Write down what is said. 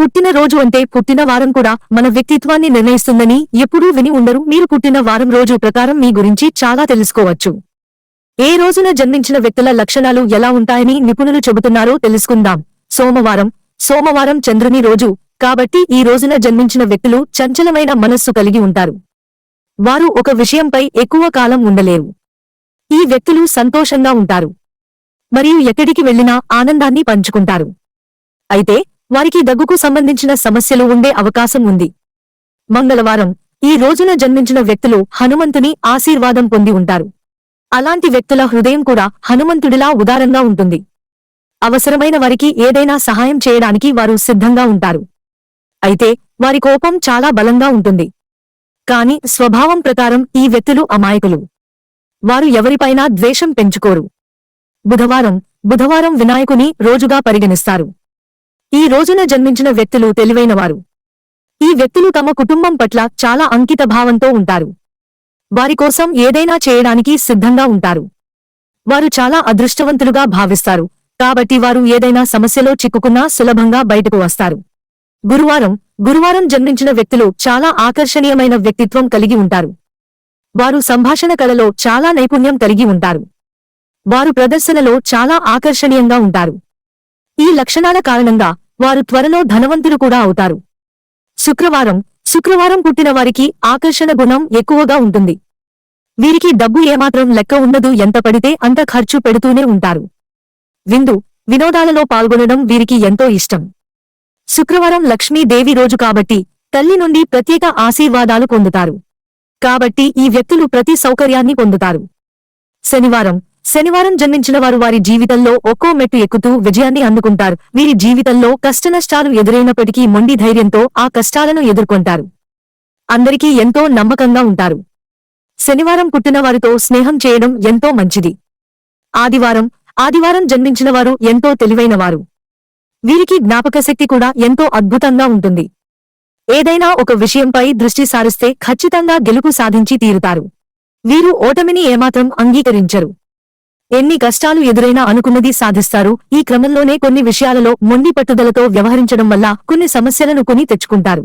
పుట్టిన రోజు అంటే పుట్టిన వారం కూడా మన వ్యక్తిత్వాన్ని నిర్ణయిస్తుందని ఎప్పుడూ విని ఉండరు. మీరు పుట్టిన వారం రోజు ప్రకారం మీ గురించి చాలా తెలుసుకోవచ్చు. ఏ రోజున జన్మించిన వ్యక్తుల లక్షణాలు ఎలా ఉంటాయని నిపుణులు చెబుతున్నారో తెలుసుకుందాం. సోమవారం. సోమవారం చంద్రుని రోజు. కాబట్టి ఈ రోజున జన్మించిన వ్యక్తులు చంచలమైన మనస్సు కలిగి ఉంటారు. వారు ఒక విషయంపై ఎక్కువ కాలం ఉండలేరు. ఈ వ్యక్తులు సంతోషంగా ఉంటారు. మరియు ఎక్కడికి వెళ్ళినా ఆనందాన్ని పంచుకుంటారు. అయితే వారికి దగ్గుకు సంబంధించిన సమస్యలు ఉండే అవకాశం ఉంది. మంగళవారం ఈ రోజున జన్మించిన వ్యక్తులు హనుమంతుని ఆశీర్వాదం పొంది ఉంటారు. అలాంటి వ్యక్తుల హృదయం కూడా హనుమంతుడిలా ఉదారంగా ఉంటుంది. అవసరమైన వారికి ఏదైనా సహాయం చేయడానికి వారు సిద్ధంగా ఉంటారు. అయితే వారి కోపం చాలా బలంగా ఉంటుంది. కాని స్వభావం ప్రకారం ఈ వ్యక్తులు అమాయకులు. వారు ఎవరిపైనా ద్వేషం పెంచుకోరు. బుధవారం బుధవారం వినాయకుని రోజుగా పరిగణిస్తారు. ఈ రోజున జన్మించిన వ్యక్తులు తెలివైనవారు. ఈ వ్యక్తులు తమ కుటుంబం పట్ల చాలా అంకిత భావంతో ఉంటారు. వారి కోసం ఏదైనా చేయడానికి సిద్ధంగా ఉంటారు. వారు చాలా అదృష్టవంతులుగా భావిస్తారు. కాబట్టి వారు ఏదైనా సమస్యలో చిక్కుకున్నా సులభంగా బయటకు వస్తారు. గురువారం గురువారం జన్మించిన వ్యక్తులు చాలా ఆకర్షణీయమైన వ్యక్తిత్వం కలిగి ఉంటారు. వారు సంభాషణ కళలో చాలా నైపుణ్యం కలిగి ఉంటారు. వారు ప్రదర్శనలో చాలా ఆకర్షణీయంగా ఉంటారు. ఈ లక్షణాల కారణంగా వారు త్వరలో ధనవంతులు కూడా అవుతారు. శుక్రవారం శుక్రవారం పుట్టిన వారికి ఆకర్షణ గుణం ఎక్కువగా ఉంటుంది. వీరికి డబ్బు ఏమాత్రం లెక్క ఉండదు ఎంత పడితే అంత ఖర్చు పెడుతూనే ఉంటారు. విందు వినోదాలలో పాల్గొనడం వీరికి ఎంతో ఇష్టం. శుక్రవారం లక్ష్మీదేవి రోజు కాబట్టి తల్లి నుండి ప్రత్యేక ఆశీర్వాదాలు పొందుతారు. కాబట్టి ఈ వ్యక్తులు ప్రతి సౌకర్యాన్ని పొందుతారు. శనివారం శనివారం జన్మించిన వారు వారి జీవితంలో ఒక్కో మెట్టు ఎక్కుతూ విజయాన్ని అందుకుంటారు. వీరి జీవితంలో కష్టనష్టాలు ఎదురైనప్పటికీ మొండి ధైర్యంతో ఆ కష్టాలను ఎదుర్కొంటారు. అందరికీ ఎంతో నమ్మకంగా ఉంటారు. శనివారం పుట్టిన వారితో స్నేహం చేయడం ఎంతో మంచిది. ఆదివారం ఆదివారం జన్మించిన వారు ఎంతో తెలివైనవారు వీరికి జ్ఞాపకశక్తి కూడా ఎంతో అద్భుతంగా ఉంటుంది. ఏదైనా ఒక విషయంపై దృష్టి సారిస్తే ఖచ్చితంగా గెలుపు సాధించి తీరుతారు. వీరు ఓటమిని ఏమాత్రం అంగీకరించరు. ఎన్ని కష్టాలు ఎదురైనా అనుకున్నది సాధిస్తారు. ఈ క్రమంలోనే కొన్ని విషయాలలో మొండి పట్టుదలతో వ్యవహరించడం వల్ల కొన్ని సమస్యలను కొని తెచ్చుకుంటారు.